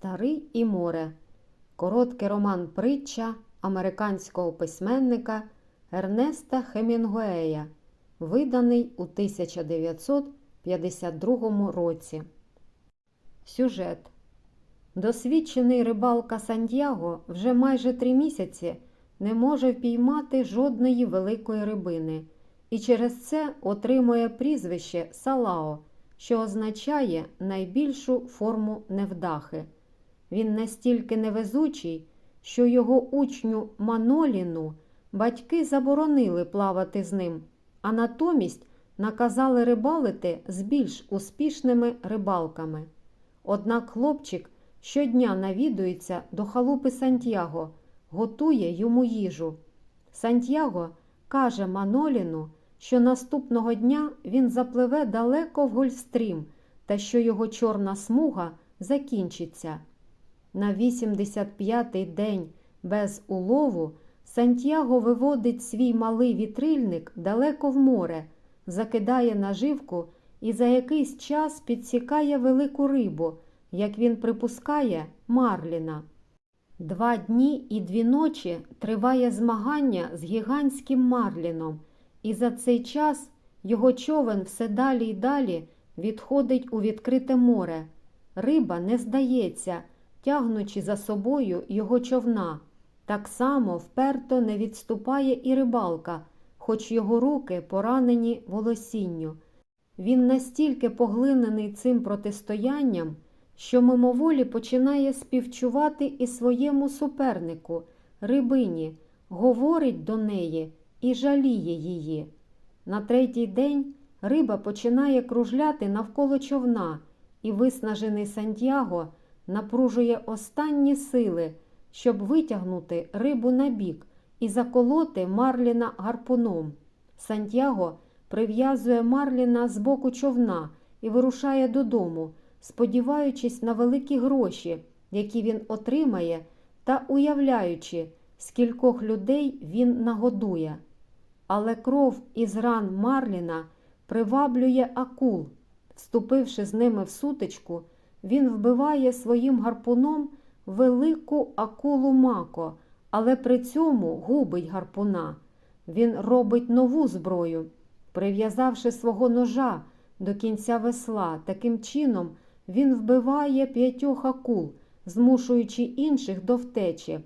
Старий і море. Короткий роман притча американського письменника Ернеста Хемінгуея, виданий у 1952 році. Сюжет Досвідчений рибалка Сантьяго вже майже три місяці не може впіймати жодної великої рибини і через це отримує прізвище Салао, що означає найбільшу форму невдахи. Він настільки невезучий, що його учню Маноліну батьки заборонили плавати з ним, а натомість наказали рибалити з більш успішними рибалками. Однак хлопчик щодня навідується до халупи Сантьяго, готує йому їжу. Сантьяго каже Маноліну, що наступного дня він запливе далеко в Гольфстрім та що його чорна смуга закінчиться. На 85-й день без улову Сантьяго виводить свій малий вітрильник далеко в море, закидає наживку і за якийсь час підсікає велику рибу, як він припускає, Марліна. Два дні і дві ночі триває змагання з гігантським Марліном, і за цей час його човен все далі й далі відходить у відкрите море. Риба не здається, тягнучи за собою його човна. Так само вперто не відступає і рибалка, хоч його руки поранені волосінню. Він настільки поглинений цим протистоянням, що мимоволі починає співчувати і своєму супернику, рибині, говорить до неї і жаліє її. На третій день риба починає кружляти навколо човна, і виснажений Сантьяго напружує останні сили, щоб витягнути рибу на бік і заколоти Марліна гарпуном. Сантьяго прив'язує Марліна з боку човна і вирушає додому, сподіваючись на великі гроші, які він отримає, та уявляючи, скількох людей він нагодує. Але кров із ран Марліна приваблює акул. Вступивши з ними в сутичку, він вбиває своїм гарпуном велику акулу мако, але при цьому губить гарпуна. Він робить нову зброю, прив'язавши свого ножа до кінця весла. Таким чином він вбиває п'ятьох акул, змушуючи інших до втечі.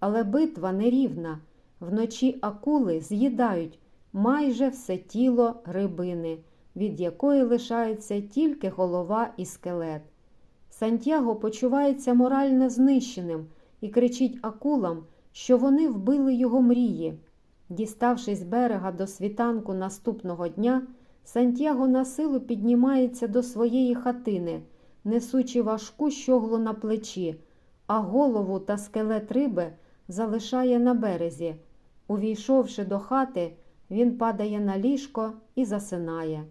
Але битва нерівна. Вночі акули з'їдають майже все тіло рибини, від якої лишається тільки голова і скелет. Сантьяго почувається морально знищеним і кричить акулам, що вони вбили його мрії. Діставшись берега до світанку наступного дня, Сантьяго на силу піднімається до своєї хатини, несучи важку щоглу на плечі, а голову та скелет риби залишає на березі. Увійшовши до хати, він падає на ліжко і засинає.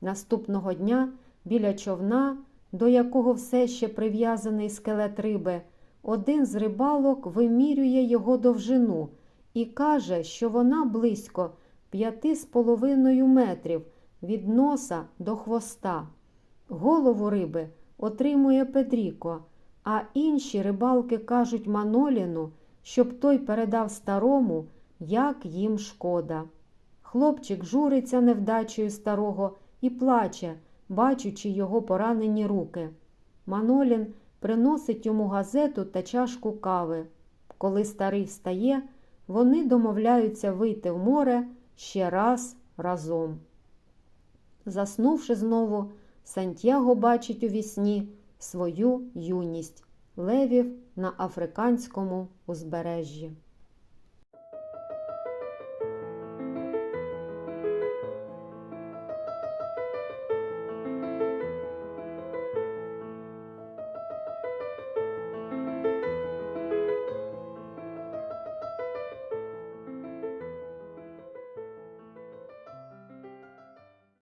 Наступного дня біля човна, до якого все ще прив'язаний скелет риби, один з рибалок вимірює його довжину і каже, що вона близько п'яти з половиною метрів від носа до хвоста. Голову риби отримує Педріко, а інші рибалки кажуть Маноліну, щоб той передав старому, як їм шкода. Хлопчик журиться невдачею старого і плаче, бачучи його поранені руки. Манолін приносить йому газету та чашку кави. Коли старий встає, вони домовляються вийти в море ще раз разом. Заснувши знову, Сантьяго бачить у вісні свою юність левів на африканському узбережжі.